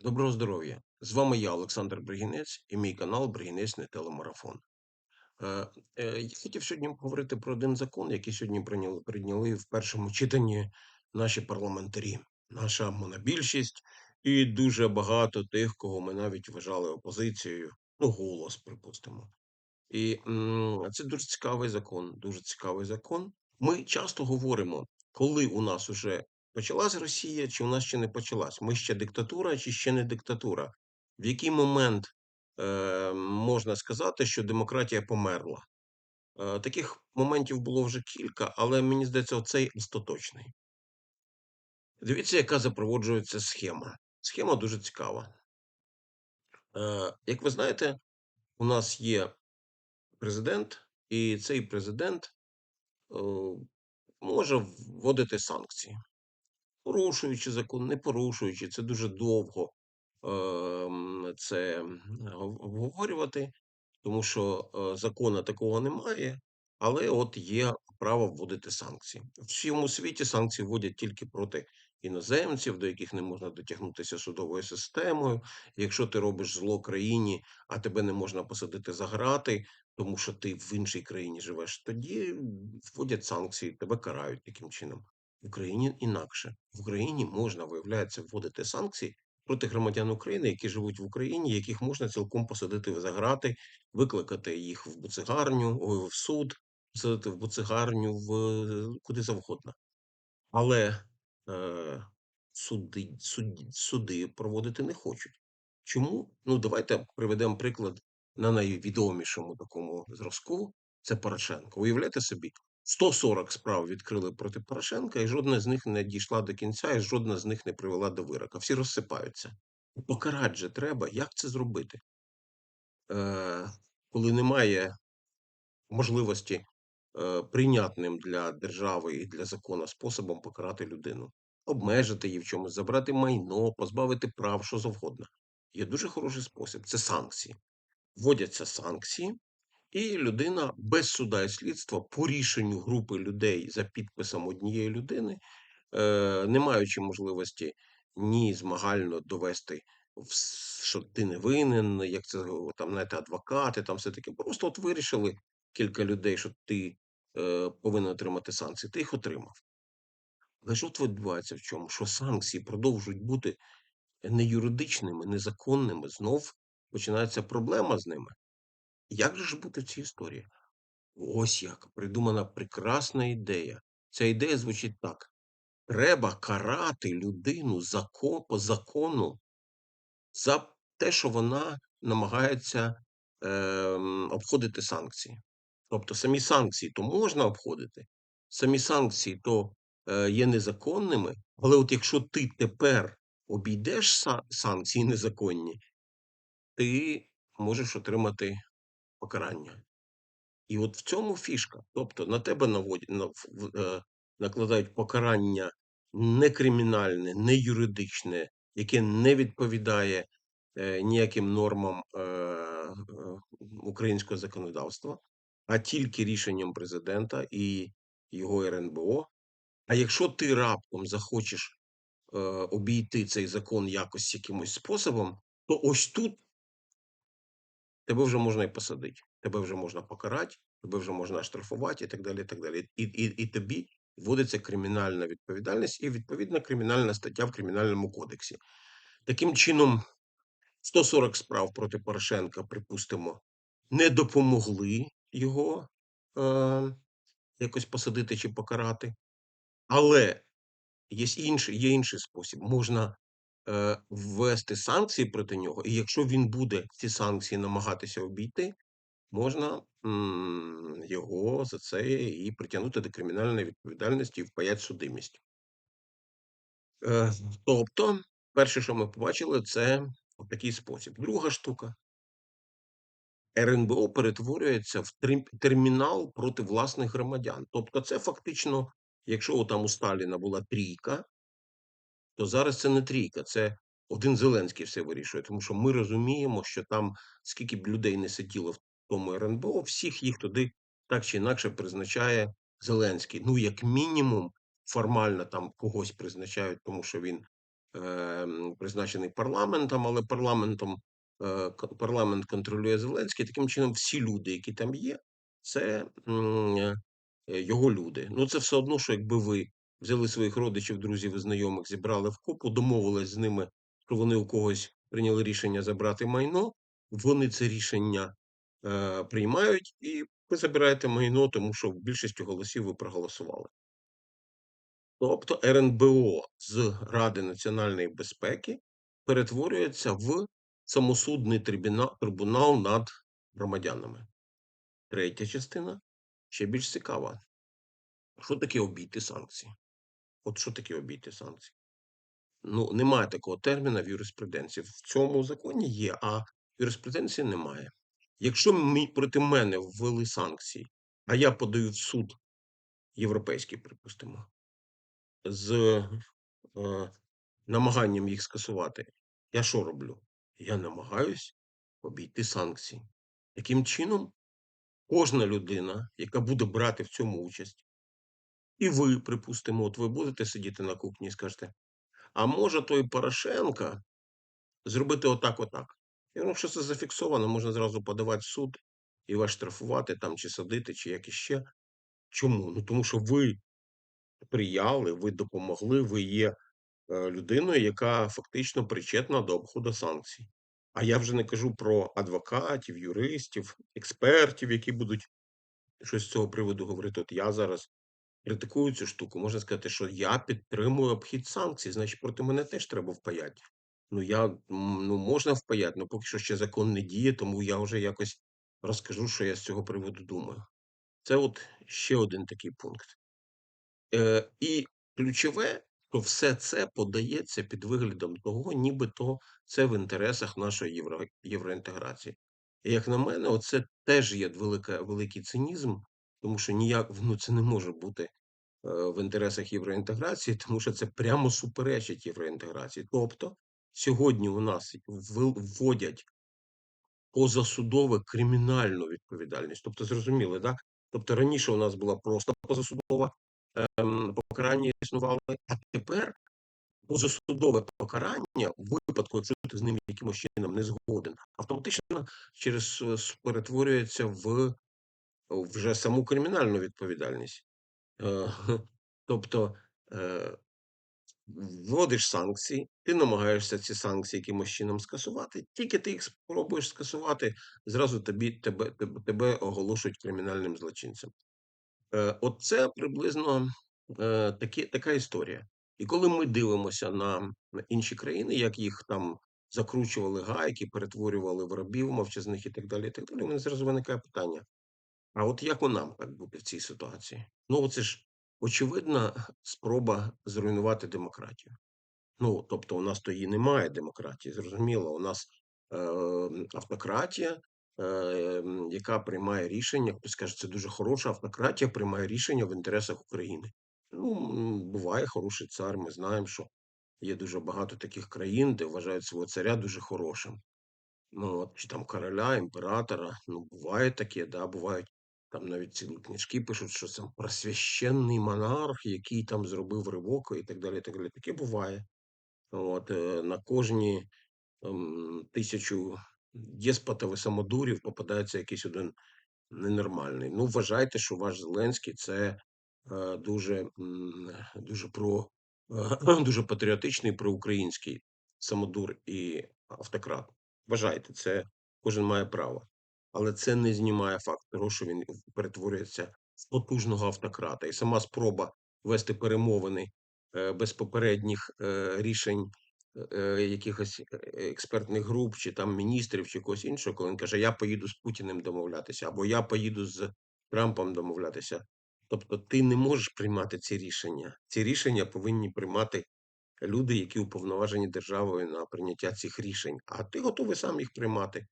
Доброго здоров'я! З вами я, Олександр Бригінець, і мій канал Бригінець не телемарафон. Е, е, я хотів сьогодні поговорити про один закон, який сьогодні прийняли, прийняли в першому читанні наші парламентарі, наша монобільшість і дуже багато тих, кого ми навіть вважали опозицією, ну, голос, припустимо. І це дуже цікавий закон, дуже цікавий закон. Ми часто говоримо, коли у нас уже почалась Росія, чи нас ще не почалась. Ми ще диктатура, чи ще не диктатура. В який момент е, можна сказати, що демократія померла? Е, таких моментів було вже кілька, але мені здається, оцей остаточний. Дивіться, яка запроводжується схема. Схема дуже цікава. Е, як ви знаєте, у нас є президент, і цей президент е, може вводити санкції, порушуючи закон, не порушуючи, це дуже довго ем, це обговорювати, тому що е, закону такого немає, але от є право вводити санкції. В всьому світі санкції вводять тільки проти іноземців, до яких не можна дотягнутися судовою системою. Якщо ти робиш зло країні, а тебе не можна посадити за грати, тому що ти в іншій країні живеш, тоді вводять санкції, тебе карають таким чином. В Україні інакше. В Україні можна, виявляється, вводити санкції проти громадян України, які живуть в Україні, яких можна цілком посадити за грати, викликати їх в буцегарню, в суд, посадити в буцегарню, в куди завгодно. Але е, суди, суд, суди проводити не хочуть. Чому? Ну, давайте приведемо приклад на найвідомішому такому зразку. Це Порошенко. Уявляєте собі, 140 справ відкрили проти Порошенка, і жодна з них не дійшла до кінця, і жодна з них не привела до вирока. Всі розсипаються. Покарати же треба. Як це зробити? Е, коли немає можливості е, прийнятним для держави і для закону способом покарати людину, обмежити її в чомусь, забрати майно, позбавити прав, що завгодно. Є дуже хороший спосіб це санкції. Вводяться санкції, і людина без суда і слідства по рішенню групи людей за підписом однієї людини, е, не маючи можливості ні змагально довести, що ти не винен, як це там знаєте, адвокати, там все таке. Просто от вирішили кілька людей, що ти е, повинен отримати санкції. Ти їх отримав. Але що тут відбувається в чому? Що санкції продовжують бути не юридичними, незаконними, знов починається проблема з ними. Як же ж бути в цій історії? Ось як придумана прекрасна ідея. Ця ідея звучить так: треба карати людину закон, по закону за те, що вона намагається ем, обходити санкції. Тобто самі санкції то можна обходити, самі санкції то е, є незаконними, але от якщо ти тепер обійдеш са- санкції незаконні, ти можеш отримати покарання. І от в цьому фішка. Тобто на тебе наводять, е, накладають покарання не кримінальне, не юридичне, яке не відповідає е, ніяким нормам е, е, українського законодавства, а тільки рішенням президента і його РНБО. А якщо ти раптом захочеш е, обійти цей закон якось якимось способом, то ось тут тебе вже можна і посадити, тебе вже можна покарати, тебе вже можна штрафувати і так далі. І так далі. І, і, і тобі вводиться кримінальна відповідальність і відповідна кримінальна стаття в Кримінальному кодексі. Таким чином, 140 справ проти Порошенка, припустимо, не допомогли його е, якось посадити чи покарати. Але є інший, є інший спосіб. Можна ввести санкції проти нього, і якщо він буде ці санкції намагатися обійти, можна його за це і притягнути до кримінальної відповідальності і впаять судимість. Е, тобто, перше, що ми побачили, це такий спосіб. Друга штука. РНБО перетворюється в термінал проти власних громадян. Тобто, це фактично, якщо там у Сталіна була трійка, то зараз це не трійка, це один Зеленський все вирішує. Тому що ми розуміємо, що там скільки б людей не сиділо в тому РНБО, всіх їх туди так чи інакше призначає Зеленський. Ну, як мінімум, формально там когось призначають, тому що він ем, призначений парламентом, але парламентом е, парламент контролює Зеленський. Таким чином, всі люди, які там є, це е, його люди. Ну, це все одно, що якби ви взяли своїх родичів, друзів і знайомих, зібрали в купу, домовились з ними, що вони у когось прийняли рішення забрати майно. Вони це рішення е, приймають, і ви забираєте майно, тому що більшістю голосів ви проголосували. Тобто РНБО з Ради національної безпеки перетворюється в самосудний трибуна- трибунал над громадянами. Третя частина ще більш цікава. Що таке обійти санкції? От що таке обійти санкції? Ну, немає такого терміна в юриспруденції. В цьому законі є, а юриспруденції немає. Якщо мі- проти мене ввели санкції, а я подаю в суд європейський, припустимо, з е, намаганням їх скасувати, я що роблю? Я намагаюсь обійти санкції. Таким чином, кожна людина, яка буде брати в цьому участь, і ви, припустимо, от ви будете сидіти на кухні і скажете, а може той Порошенка зробити отак, отак. І ну, що це зафіксовано, можна зразу подавати в суд і вас штрафувати там, чи садити, чи як іще. Чому? Ну тому що ви сприяли, ви допомогли, ви є е, людиною, яка фактично причетна до обходу санкцій. А я вже не кажу про адвокатів, юристів, експертів, які будуть щось з цього приводу говорити. От я зараз критикую цю штуку. Можна сказати, що я підтримую обхід санкцій, значить проти мене теж треба впаяти. Ну я ну можна впаяти, але поки що ще закон не діє, тому я вже якось розкажу, що я з цього приводу думаю. Це от ще один такий пункт. Е, і ключове, що все це подається під виглядом того, нібито це в інтересах нашої євро, євроінтеграції. І як на мене, оце теж є велика, великий цинізм, тому що ніяк ну, це не може бути е, в інтересах євроінтеграції, тому що це прямо суперечить євроінтеграції. Тобто, сьогодні у нас вводять позасудове кримінальну відповідальність. Тобто, зрозуміли, да? Тобто раніше у нас була просто позасудова ем, покарання існували, а тепер позасудове покарання в випадку, якщо ти з ним якимось чином не згоден, автоматично через е, перетворюється в вже саму кримінальну відповідальність. Е, Тобто е, вводиш санкції, ти намагаєшся ці санкції якимось чином скасувати. Тільки ти їх спробуєш скасувати, зразу тобі тебе, тебе, оголошують кримінальним злочинцем. Е, от це приблизно такі, така історія. І коли ми дивимося на, інші країни, як їх там закручували гайки, перетворювали в рабів мовчазних і так далі, і так далі, у зразу виникає питання: а от як у нам так бути в цій ситуації? Ну, це ж очевидна спроба зруйнувати демократію. Ну, тобто, у нас то її немає демократії, зрозуміло. У нас е, автократія, е, яка приймає рішення. Хтось каже, це дуже хороша автократія, приймає рішення в інтересах України. Ну, буває хороший цар. Ми знаємо, що є дуже багато таких країн, де вважають свого царя дуже хорошим. Ну, от, чи там короля, імператора. Ну, буває таке, да, бувають. Там навіть цілі книжки пишуть, що це просвященний монарх, який там зробив ривок і так далі. Так далі. Таке буває. От, е, на кожні ем, тисячу деспотів і самодурів попадається якийсь один ненормальний. Ну, вважайте, що ваш Зеленський це е, дуже, дуже про е, дуже патріотичний проукраїнський самодур і автократ. Вважайте, це кожен має право. Але це не знімає факт того, що він перетворюється в потужного автократа. І сама спроба вести перемовини е, без попередніх е, рішень е, якихось експертних груп, чи там міністрів, чи когось іншого, коли він каже, я поїду з Путіним домовлятися, або я поїду з Трампом домовлятися. Тобто ти не можеш приймати ці рішення. Ці рішення повинні приймати люди, які уповноважені державою на прийняття цих рішень. А ти готовий сам їх приймати.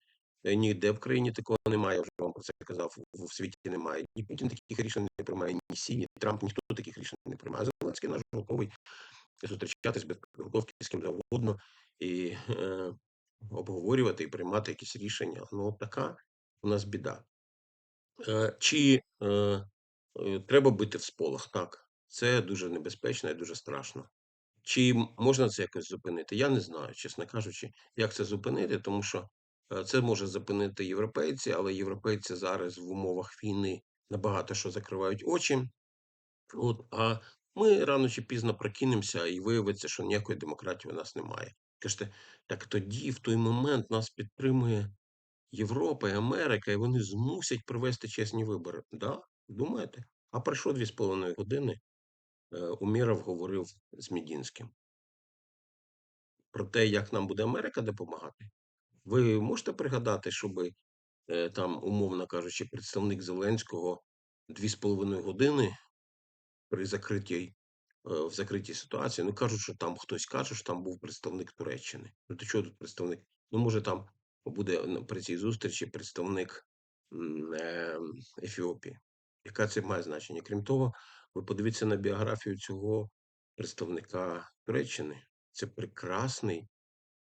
Е, Ніде в країні такого немає, вже вам про це казав, в, світі немає. Ні Путін таких рішень не приймає, ні Сі, ні Трамп, ніхто таких рішень не приймає. Зеленський наш готовий зустрічатись без підготовки з ким завгодно і е, обговорювати і приймати якісь рішення. Ну, така у нас біда. Е, чи е, е, треба бити в сполох? Так, це дуже небезпечно і дуже страшно. Чи можна це якось зупинити? Я не знаю, чесно кажучи, як це зупинити, тому що, це може зупинити європейці, але європейці зараз в умовах війни на багато що закривають очі. От, а ми рано чи пізно прокинемося і виявиться, що ніякої демократії у нас немає. Кажете, так тоді, в той момент, нас підтримує Європа і Америка, і вони змусять провести чесні вибори. Да? Думаєте? А пройшло 2,5 години, е, Умєров говорив з Медінським. Про те, як нам буде Америка допомагати. Ви можете пригадати, щоби, е, там, умовно кажучи, представник Зеленського 2,5 години при закритій е, в закритій ситуації, ну, кажуть, що там хтось каже, що там був представник Туреччини. Ну, то чого тут представник? Ну, може, там буде при цій зустрічі представник, ем, Ефіопії. Яке це має значення? Крім того, ви подивіться на біографію цього представника Туреччини. Це прекрасний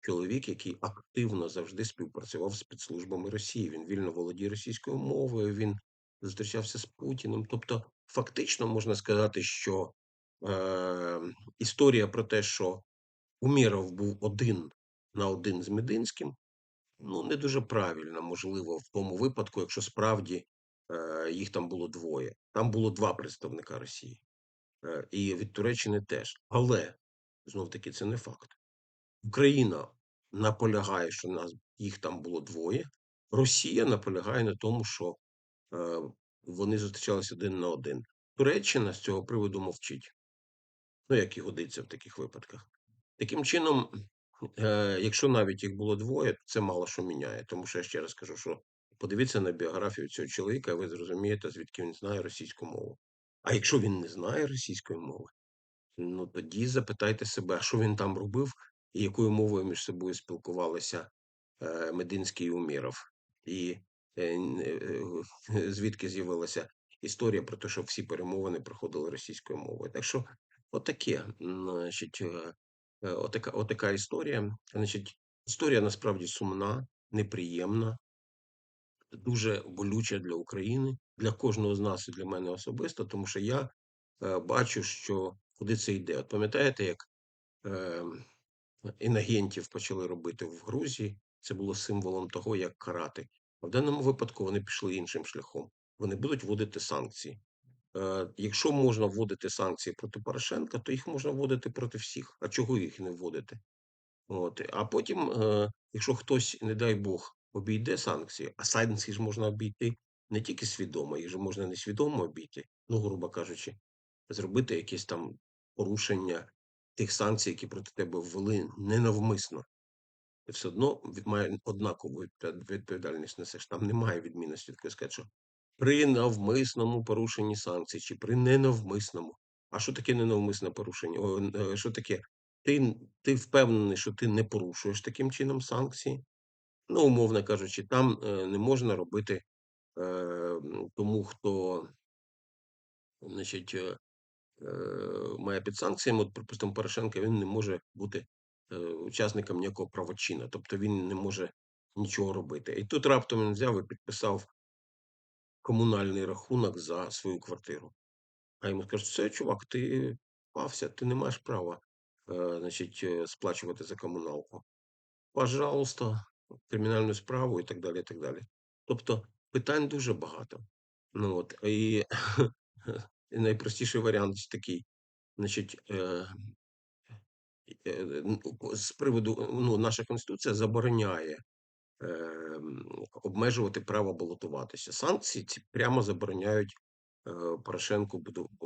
чоловік, який активно завжди співпрацював з спецслужбами Росії. Він вільно володіє російською мовою, він зустрічався з Путіним. Тобто, фактично можна сказати, що, е, історія про те, що Умєров був один на один з Мединським, ну, не дуже правильна, можливо, в тому випадку, якщо справді, е, їх там було двоє. Там було 2 представника Росії, е, і від Туреччини теж. Але знов-таки це не факт. Україна наполягає, що нас їх там було двоє. Росія наполягає на тому, що, е, вони зустрічалися один на один. Туреччина з цього приводу мовчить. Ну, як і годиться в таких випадках. Таким чином, е, якщо навіть їх було двоє, це мало що міняє. Тому що я ще раз кажу, що подивіться на біографію цього чоловіка, і ви зрозумієте, звідки він знає російську мову. А якщо він не знає російської мови, ну тоді запитайте себе, що він там робив і якою мовою між собою спілкувалися, е, Мединський і Умєров. І, е, е, звідки з'явилася історія про те, що всі перемовини проходили російською мовою. Так що отаке, значить, отака отака історія. Значить, історія насправді сумна, неприємна. Дуже болюча для України, для кожного з нас і для мене особисто, тому що я, бачу, що куди це йде. От пам'ятаєте, як, ем, інагентів почали робити в Грузії, це було символом того, як карати. В даному випадку вони пішли іншим шляхом. Вони будуть вводити санкції. Е, якщо можна вводити санкції проти Порошенка, то їх можна вводити проти всіх. А чого їх не вводити? От, а потім, е, якщо хтось, не дай Бог, обійде санкції, а санкції ж можна обійти не тільки свідомо, їх же можна несвідомо обійти, ну, грубо кажучи, зробити якесь там порушення тих санкцій, які проти тебе ввели ненавмисно. Ти все одно має однакову відповідальність несеш. Там немає відмінності такої сказати, що при навмисному порушенні санкцій чи при ненавмисному. А що таке ненавмисне порушення? О, е, що таке? Ти ти впевнений, що ти не порушуєш таким чином санкції? Ну, умовно кажучи, там, е, не можна робити, е, тому, хто значить, е, має під санкціями, от, припустимо, Порошенко, він не може бути, е, учасником ніякого правочину, тобто він не може нічого робити. І тут раптом він взяв і підписав комунальний рахунок за свою квартиру. А йому скажуть: "Все, чувак, ти впався, ти не маєш права, е, значить, е, сплачувати за комуналку. Пожалуйста, кримінальну справу" і так далі, і так далі. Тобто питань дуже багато. Ну от, і найпростіший варіант такий, значить, е, е, з приводу, ну, наша Конституція забороняє, ем, обмежувати право балотуватися. Санкції ці прямо забороняють, е, Порошенку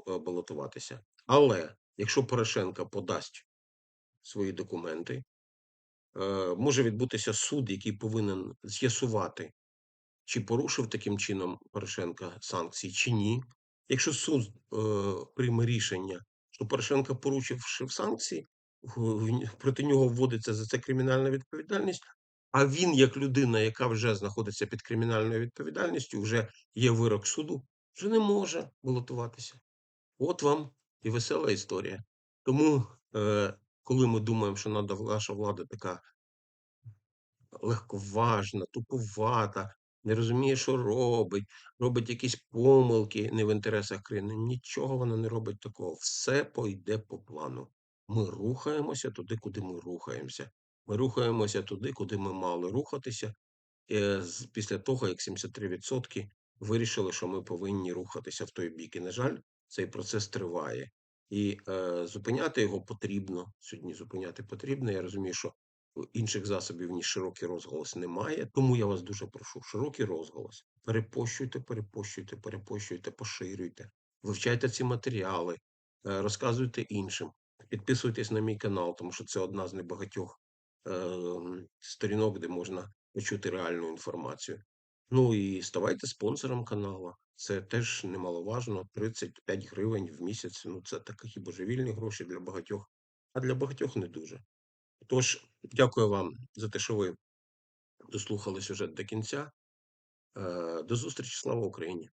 е, балотуватися. Але якщо Порошенко подасть свої документи, е, може відбутися суд, який повинен з'ясувати, чи порушив таким чином Порошенко санкції, чи ні. Якщо суд, е, прийме рішення, що Порошенко порушив санкції, проти нього вводиться за це кримінальна відповідальність, а він, як людина, яка вже знаходиться під кримінальною відповідальністю, вже є вирок суду, вже не може балотуватися. От вам і весела історія. Тому, е, коли ми думаємо, що наша влада така легковажна, туповата, не розуміє, що робить, робить якісь помилки не в інтересах країни, нічого вона не робить такого. Все пойде по плану. Ми рухаємося туди, куди ми рухаємося. Ми рухаємося туди, куди ми мали рухатися, е, після того, як 73% вирішили, що ми повинні рухатися в той бік. І, на жаль, цей процес триває. І, е, зупиняти його потрібно. Сьогодні зупиняти потрібно. Я розумію, що інших засобів, ніж широкий розголос, немає. Тому я вас дуже прошу: широкий розголос. Перепощуйте, перепощуйте, перепощуйте, поширюйте, вивчайте ці матеріали, е, розказуйте іншим. Підписуйтесь на мій канал, тому що це одна з небагатьох е, сторінок, де можна почути реальну інформацію. Ну і ставайте спонсором каналу. Це теж немаловажно. 35 гривень в місяць. Ну, це такі божевільні гроші для багатьох, а для багатьох не дуже. Тож, дякую вам за те, що ви дослухали сюжет до кінця. Е, До зустрічі, слава Україні!